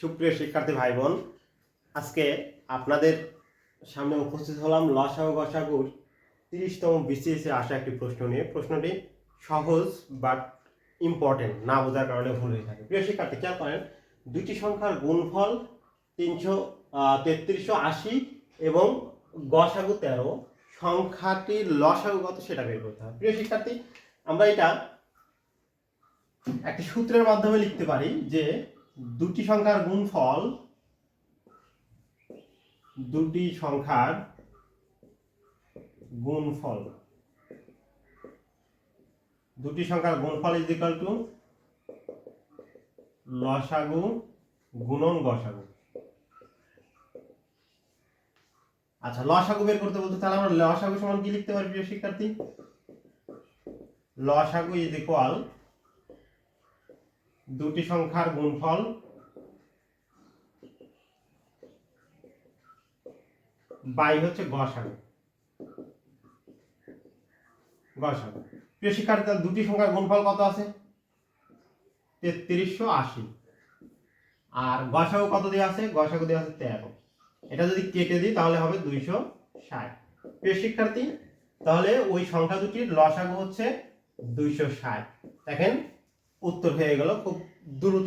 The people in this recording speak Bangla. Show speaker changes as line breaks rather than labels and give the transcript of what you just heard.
সুপ্রিয় শিক্ষার্থী ভাই বোন আজকে আপনাদের সামনে উপস্থিত হলাম লসাগু গসাগুর তিরিশতম বিসিএসে আসা একটি প্রশ্ন নিয়ে। প্রশ্নটি সহজ বাট ইম্পর্টেন্ট না বোঝার কারণে ভুল হয়ে থাকে। প্রিয় শিক্ষার্থী, খেয়াল করেন দুটি সংখ্যার গুণফল তিনশো তেত্রিশশো আশি এবং গসাগু তেরো। সংখ্যাটির লসাগু কত সেটা বের করতে হবে। প্রিয় শিক্ষার্থী, আমরা এটা একটি সূত্রের মাধ্যমে লিখতে পারি যে দুটি সংখ্যার গুণফল, দুটি সংখ্যার গুণফল। দুটি সংখ্যার গুণফল ইজ ইকাল টু লসাগু গুণন গসাগু। আচ্ছা লসাগু বের করতে বলতে তাহলে আমরা লসাগু সমান কি লিখতে পারি শিক্ষার্থী? লসাগু ইজ ইকুয়াল দুটি সংখ্যার গুণফল বাই হচ্ছে গসাগু। গসাগু। প্রিয় শিক্ষার্থী দুটি সংখ্যার গুণফল কত আছে? তেত্রিশশো আশি। আর গসাগু কত দেওয়া আছে? গসাগু দেওয়া আছে তেরো। এটা যদি কেটে দিই, তাহলে হবে দুইশো ষাট। প্রিয় শিক্ষার্থী, তাহলে ওই সংখ্যা দুটির লসাগু হচ্ছে দুইশো ষাট। দেখেন উত্তর হয়ে গেল খুব দ্রুত